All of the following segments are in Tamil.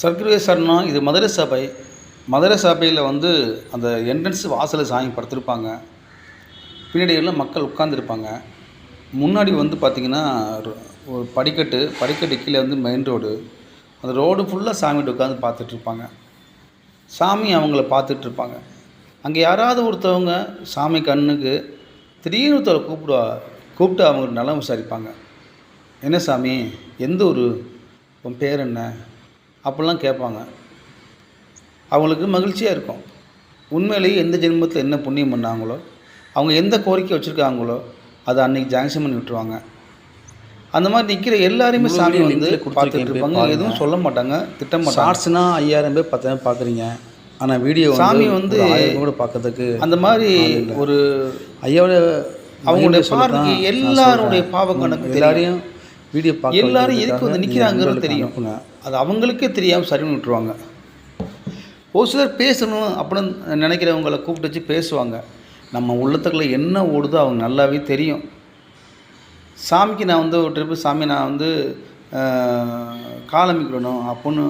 சர்க்கரை சரணம் இது மதுரை சபை. மதுரை சபையில் வந்து அந்த என்ட்ரன்ஸ் வாசலில் சாமி படுத்திருப்பாங்க பின்னாடி எல்லாம் மக்கள் உட்காந்துருப்பாங்க முன்னாடி வந்து பார்த்திங்கன்னா ஒரு படிக்கட்டு படிக்கட்டு கீழே வந்து மெயின் ரோடு அந்த ரோடு ஃபுல்லாக சாமிகிட்ட உட்காந்து பார்த்துட்ருப்பாங்க. சாமி அவங்கள பார்த்துட்ருப்பாங்க. அங்கே யாராவது ஒருத்தவங்க சாமி கண்ணுக்கு திடீர்னு ஒருத்தரை கூப்பிடுவா கூப்பிட்டு அவங்க நலம் விசாரிப்பாங்க. என்ன சாமி? எந்த ஒரு உன் பேர் என்ன? அப்படிலாம் கேட்பாங்க. அவங்களுக்கு மகிழ்ச்சியாக இருக்கும். உண்மையிலேயே எந்த ஜென்மத்தில் என்ன புண்ணியம் பண்ணாங்களோ அவங்க எந்த கோரிக்கை வச்சுருக்காங்களோ அதை அன்னைக்கு ஜாங்ஷன் பண்ணி விட்டுருவாங்க. அந்த மாதிரி நிற்கிற எல்லாரையுமே சாமி வந்து பார்த்துட்டு இருப்பாங்க. எதுவும் சொல்ல மாட்டாங்க திட்ட மாட்டாங்க. ஷார்ட்ஸ்னா ஐயாயிரம் பேர் பத்தாயிரம் பார்க்குறீங்க. ஆனால் வீடியோ சாமி வந்து கூட பார்க்கறதுக்கு அந்த மாதிரி ஒரு ஐயாவோட அவங்களுடைய பார்வைக்கு எல்லாருடைய பாவ கணக்கு எல்லாரையும் வீடியோ பார்க்க எல்லாரும் எதுக்கு வந்து நிற்கிறாங்கிறது தெரியும். அது அவங்களுக்கே தெரியாமல் சரின்னு விட்டுருவாங்க. ஒரு சிலர் பேசணும் அப்படின்னு நினைக்கிறவங்கள கூப்பிட்டு வச்சு பேசுவாங்க. நம்ம உள்ளத்துக்குள்ள என்ன ஓடுதோ அவங்க நல்லாவே தெரியும். சாமிக்கு நான் வந்து ஒரு ட்ரிப்பு சாமி நான் வந்து காலமிக்கணும் அப்படின்னு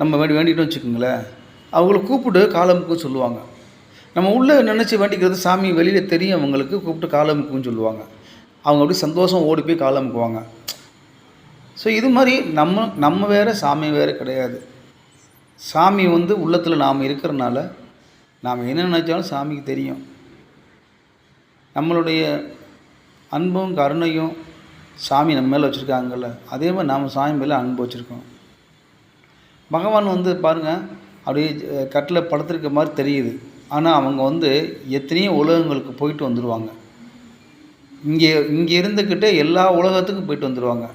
நம்ம வேண்டி வேண்டிட்டோம் வச்சுக்கோங்களேன். அவங்கள கூப்பிட்டு காலமுக்கு சொல்லுவாங்க. நம்ம உள்ளே நினச்சி வேண்டிக்கிறது சாமி வெளியில் தெரியும் அவங்களுக்கு கூப்பிட்டு காலமுக்குன்னு சொல்லுவாங்க. அவங்க அப்படியே சந்தோஷம் ஓடி போய் காலமுக்குவாங்க. ஸோ இது மாதிரி நம்ம நம்ம வேறு சாமி வேறு கிடையாது. சாமி வந்து உள்ளத்தில் நாம் இருக்கிறனால நாம் என்ன நினச்சாலும் சாமிக்கு தெரியும். நம்மளுடைய அன்பும் கருணையும் சாமி நம்ம மேலே வச்சுருக்காங்கல்ல அதே மாதிரி நாம் சாமி மேலே அன்பு வச்சுருக்கோம். பகவான் வந்து பாருங்கள் அப்படியே கட்டில் படுத்துருக்க மாதிரி தெரியுது. ஆனால் அவங்க வந்து எத்தனையோ உலகங்களுக்கு போயிட்டு வந்துடுவாங்க இங்கே இங்கே இருந்துக்கிட்டே எல்லா உலகத்துக்கும் போயிட்டு வந்துடுவாங்க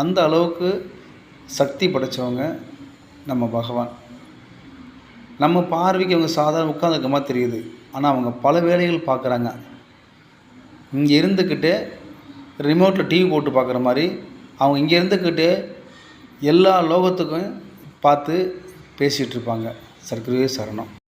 அந்த அளவுக்கு சக்தி படைச்சவங்க நம்ம பகவான். நம்ம பார்வைக்கு அவங்க சாதாரண உட்காந்துருக்க மாதிரி தெரியுது. ஆனால் அவங்க பல வேலைகள் பார்க்குறாங்க. இங்கே இருந்துக்கிட்டே ரிமோட்டில் டிவி போட்டு பார்க்குற மாதிரி அவங்க இங்கே இருந்துக்கிட்டே எல்லா லோகத்துக்கும் பார்த்து பேசிகிட்டு இருப்பாங்க. சர்க்கரையே சரணம்.